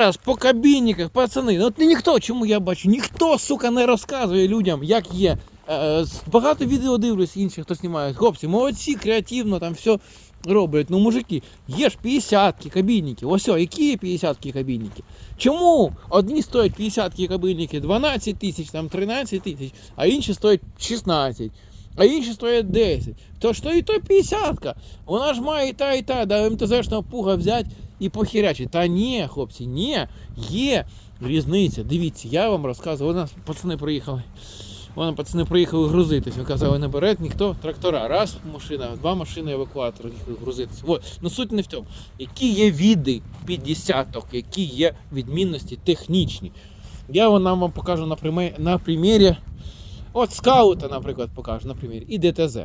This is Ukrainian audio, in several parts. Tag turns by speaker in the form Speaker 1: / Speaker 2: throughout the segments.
Speaker 1: Раз по кабінниках, пацани, ну от ніхто, чому я бачу, ніхто, сука, не розказує людям, як є. Е, багато відео дивлюсь інших, хто знімає. Хлопці, молодці, креативно там все роблять. Ну, мужики, є ж 50-ки кабінники. Ось, які 50-ки кабінники? Чому одні стоять 50-ки кабінники 12 тисяч, там 13 тисяч, а інші стоять 16, а інші стоять 10. То що і то 50-ка. Вона ж має і та, і та, да МТЗшного пуга взяти і похерячить. Та ні, хлопці, ні, є різниця. Дивіться, я вам розказував, у нас пацани приїхали. Вона пацани приїхали грузитись. Ви казали, не бере ніхто трактора. Раз машина, два машини евакуатора їхали грузитись. От. Ну суть не в цьому. Які є віди 50-ок, які є відмінності технічні. Я вон нам вам покажу на, примі... на примірі. От скаута, наприклад, покажу на примірі. І ДТЗ.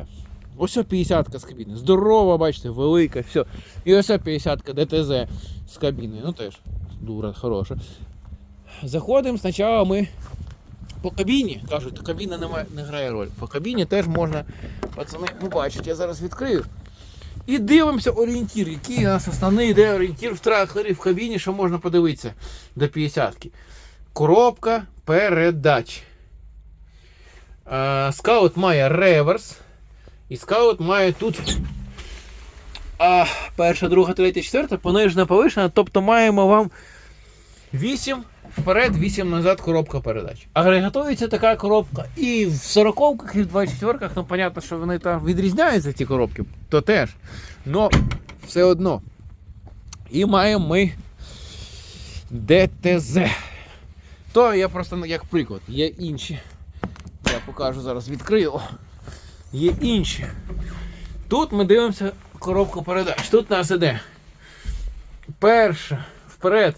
Speaker 1: Ось 50-ка з кабіни. Здорова, бачите, велика, все. І ось 50-ка ДТЗ з кабіни. Ну теж дура хороша. Заходимо спочатку ми по кабіні. Кажуть, кабіна не, не грає роль. По кабіні теж можна, пацани, ну бачите, я зараз відкрию. І дивимося орієнтір, який у нас основний де орієнтір в тракторі, в кабіні, що можна подивитися до 50-ки. Коробка передач. Е, Скаут має реверс. І скаут має тут а, перша, друга, третя, четверта, понижена, повишена. Тобто маємо вам 8 вперед, 8 назад коробка передач. Агрегатується така коробка і в 40-ках, і в 24-ках, ну, понятно, що вони там відрізняються, ці коробки, то теж. Но все одно. І маємо ми ДТЗ. То я просто як приклад, є інші. Я покажу зараз, відкрию. Є інші. Тут ми дивимося коробку передач. Тут у нас іде перша вперед.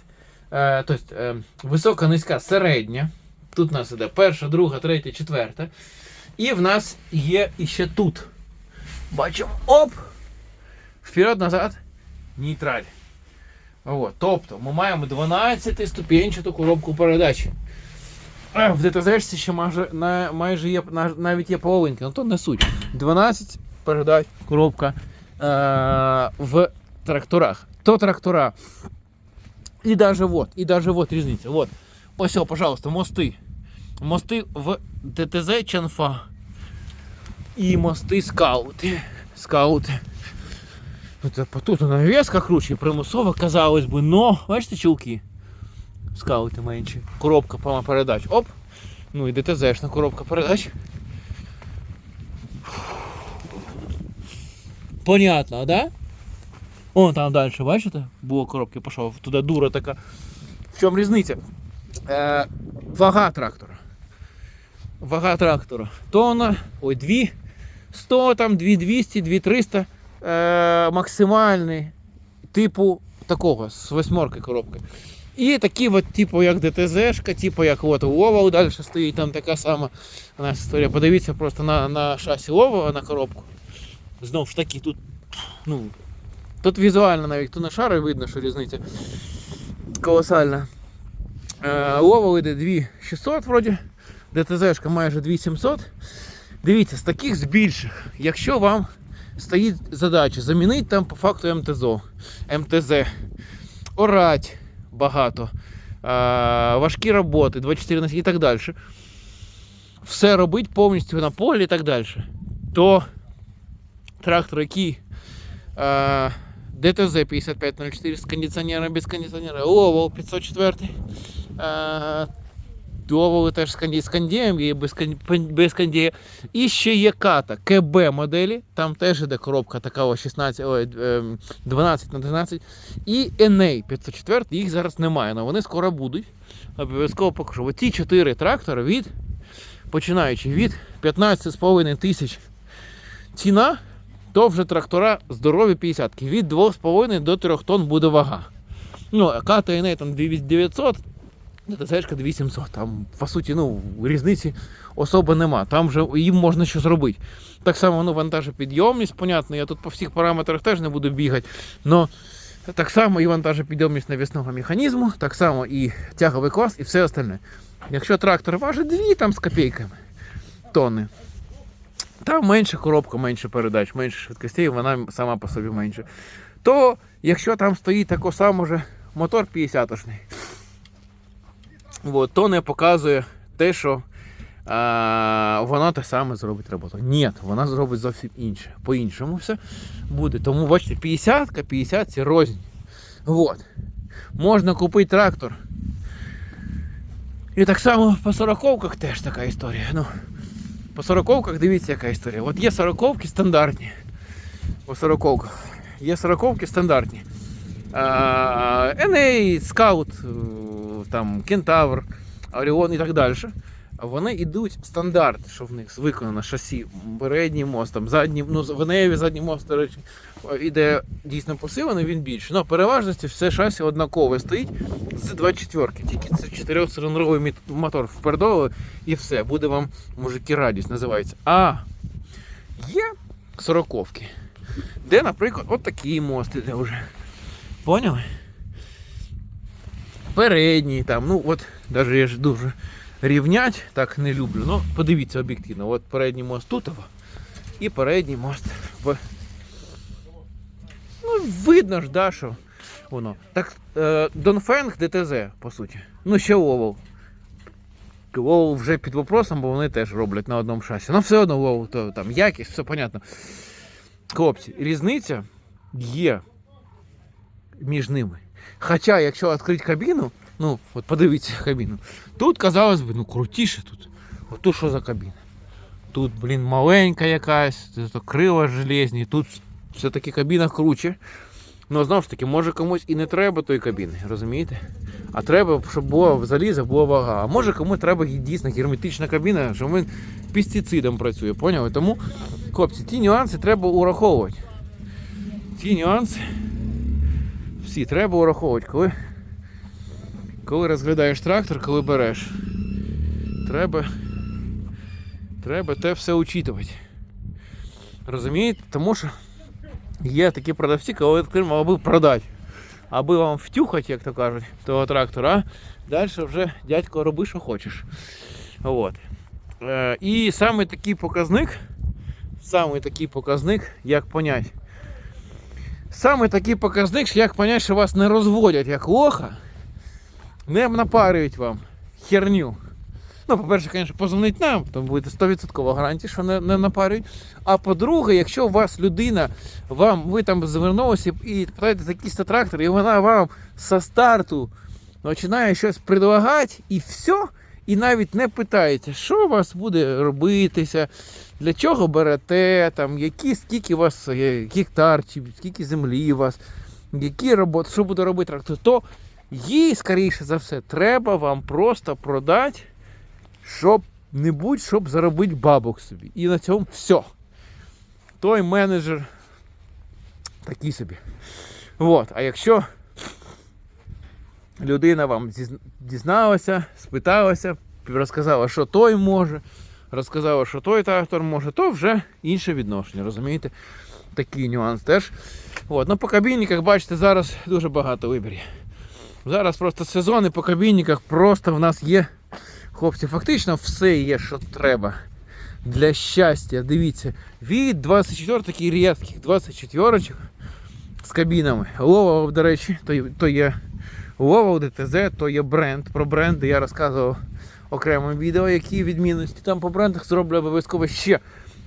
Speaker 1: Е, тобто, е, висока, низька, середня. Тут у нас іде перша, друга, третя, четверта. І в нас є іще тут. Бачимо, оп! Вперед, назад, нейтраль. От, тобто ми маємо 12 ступенчату коробку передач. В ДТЗ ще майже, на, майже є, на- навіть є половинки, ну то не суть. 12 передач коробка е, в тракторах. То трактора. І даже вот, і даже вот різниця. Вот. Ось, пожалуйста, мости. Мости в ДТЗ Чанфа. І мости скаути. Скаути. Тут, навіска круче, примусово, казалось би, но, бачите, чулки? Скаути менші. Коробка передач. Оп. Ну і ДТЗшна коробка передач. Понятно, да? Вон там далі, бачите? Було коробки, пішов. Туди дура така. В чому різниця? Е, вага трактора. Вага трактора. Тонна, ой, 2 100, там 2200, 2300 е, максимальний типу такого з восьмерки коробки. І такі от, типу, як ДТЗшка, типу, як от Лова далі стоїть, там така сама у нас історія. Подивіться просто на, на шасі Лова, на коробку. Знову ж таки, тут, ну, тут візуально навіть хто на шари видно, що різниця колосальна. Е, Лова йде 2600 вроді, ДТЗшка майже 2700. Дивіться, з таких з більших, якщо вам стоїть задача замінити там по факту МТЗО, МТЗ, орать багато, а, важкі роботи, 24 на 7 і так далі. Все робить повністю на полі і так далі. То трактор, який а, ДТЗ 5504 з кондиціонером без кондиціонера, Овал 504. А, теж з канді- з кондієм і без, без кондія. І ще є ката КБ моделі, там теж іде коробка така о 16, ой, ем, 12 на 12. І NA 504, їх зараз немає, але вони скоро будуть. Обов'язково покажу. Оці 4 трактори від, починаючи від 15,5 тисяч ціна, то вже трактора здорові 50 Від 2,5 до 3 тонн буде вага. Ну, ката і там 900, ДТЗшка 2700. Там, по суті, ну, різниці особи нема. Там вже їм можна щось зробити. Так само ну, вантажопідйомність, понятно, я тут по всіх параметрах теж не буду бігати. Но так само і вантажопідйомність навісного механізму, так само і тяговий клас, і все остальне. Якщо трактор важить 2 там з копійками тонни, там менша коробка, менше передач, менше швидкостей, вона сама по собі менше. То якщо там стоїть тако само же мотор 50-шний, от, то не показує те, що а, вона те саме зробить роботу. Ні, вона зробить зовсім інше. По-іншому все буде. Тому бачите, 50-ка, 50 це рознь. Вот. Можна купити трактор. І так само по сороковках теж така історія. Ну, по сороковках дивіться, яка історія. От є сороковки стандартні. По сороковках. Є сороковки стандартні. А, NA, Scout, е, там, Кентавр, Оріон і так далі. Вони йдуть стандарт, що в них виконано шасі, передній мост, там, задній, ну, в Енеєві задній мост, речі, іде дійсно посилений, він більше. Ну, переважності все шасі однакове стоїть з 24-ки. тільки це 4-циліндровий мотор впердоли і все, буде вам, мужики, радість називається. А є сороковки, де, наприклад, от такий мост іде вже. Поняли? Передній там, ну от, навіть я ж дуже рівнять, так не люблю. Ну, подивіться об'єктивно, от передній мост тут і передній мост в. Ну, видно ж, да, що воно. Так, е, Донфенг ДТЗ, по суті. Ну, ще Овал. Овал вже під вопросом, бо вони теж роблять на одному шасі. Ну, все одно Овал, то там якість, все понятно. Хлопці, різниця є між ними. Хоча, якщо відкрити кабіну, ну, от подивіться кабіну, тут, казалось би, ну крутіше тут. От тут що за кабіна? Тут, блін, маленька якась, тут крила железні, тут все-таки кабіна круче. Ну, знову ж таки, може комусь і не треба тої кабіни, розумієте? А треба, щоб була в заліза була вага. А може комусь треба дійсно герметична кабіна, що він пестицидом працює, поняли? Тому, хлопці, ті нюанси треба ураховувати. Ті нюанси всі треба ураховувати, коли, коли розглядаєш трактор, коли береш. Треба, треба те все учитувати. Розумієте? Тому що є такі продавці, коли відкрив, аби продати. Аби вам втюхати, як то кажуть, того трактора, далі вже дядько роби, що хочеш. От. Е, і саме такий показник, саме такий показник, як понять. Саме такий показник, як понять, що вас не розводять як лоха, не напарюють вам херню. Ну, по-перше, звісно, позвонить нам, то буде 100% гарантія, що не, не напарюють. А по-друге, якщо у вас людина, вам, ви там звернулися і питаєте якийсь трактор, і вона вам со старту починає щось предлагати, і все, і навіть не питається, що у вас буде робитися, для чого берете, там, які, скільки у вас є гектар, скільки землі у вас, які роботи, що буде робити трактор, то їй, скоріше за все, треба вам просто продати щоб небудь, щоб заробити бабок собі. І на цьому все. Той менеджер такий собі. От. А якщо людина вам дізналася, спиталася, розказала, що той може, розказала, що той трактор може, то вже інше відношення, розумієте? Такий нюанс теж. От. Ну, по кабінниках, бачите, зараз дуже багато вибірів. Зараз просто сезони по кабінниках просто в нас є. Хлопці, фактично все є, що треба для щастя. Дивіться, від 24 таких рідких 24 з кабінами. Лова, до речі, то, то є Лова у ДТЗ, то є бренд. Про бренди я розказував окремо відео, які відмінності там по брендах зроблю обов'язково ще.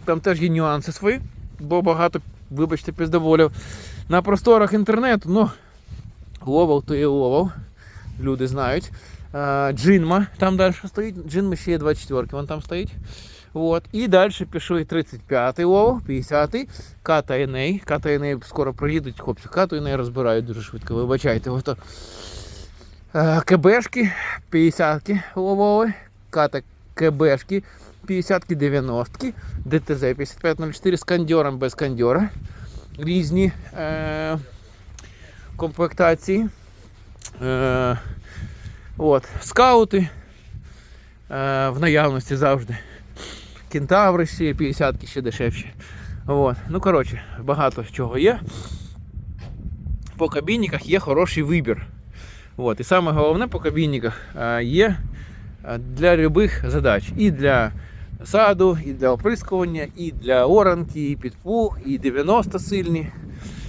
Speaker 1: Там теж є нюанси свої, бо багато, вибачте, піздоволів. На просторах інтернету, ну, Ловал то є ловал. Люди знають. Джинма там далі стоїть. Джинма ще є 24, вон там стоїть. От. І далі пішли 35-й лов, 50-й, Ката NA. Ката NA скоро приїдуть, хлопці. Кату NA розбирають дуже швидко, вибачайте. Ото. Е, КБшки, 50-ки ловові, Ката КБшки, 50-ки, 90-ки, ДТЗ 5504 з кандьором без кандьора. Різні е, комплектації. Е, от, скаути е, в наявності завжди. Кентаври ще є, 50-ки ще дешевші. От. Ну, коротше, багато чого є. По кабінниках є хороший вибір. От. І саме головне по кабінниках е, є е, для любих задач. І для саду, і для оприскування, і для оранки, і підпух, і 90 сильні.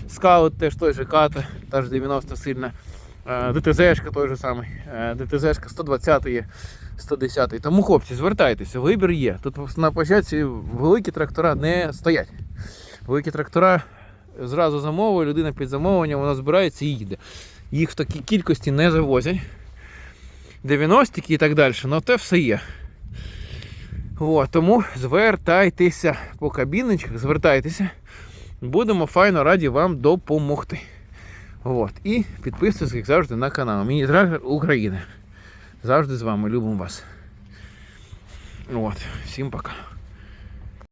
Speaker 1: Скаут теж той же ката, теж 90 сильна. Е, ДТЗшка той же самий. Е, ДТЗшка 120 є, 110. Тому, хлопці, звертайтеся, вибір є. Тут на площадці великі трактора не стоять. Великі трактора зразу замовили, людина під замовлення, вона збирається і їде. Їх в такій кількості не завозять. 90 і так далі, але те все є. От, тому звертайтеся по кабіночках, звертайтеся. Будемо файно раді вам допомогти. От. І підписуйтесь, як завжди, на канал. Міні-трактор України. Завжди з вами. Любимо вас. От. Всім пока.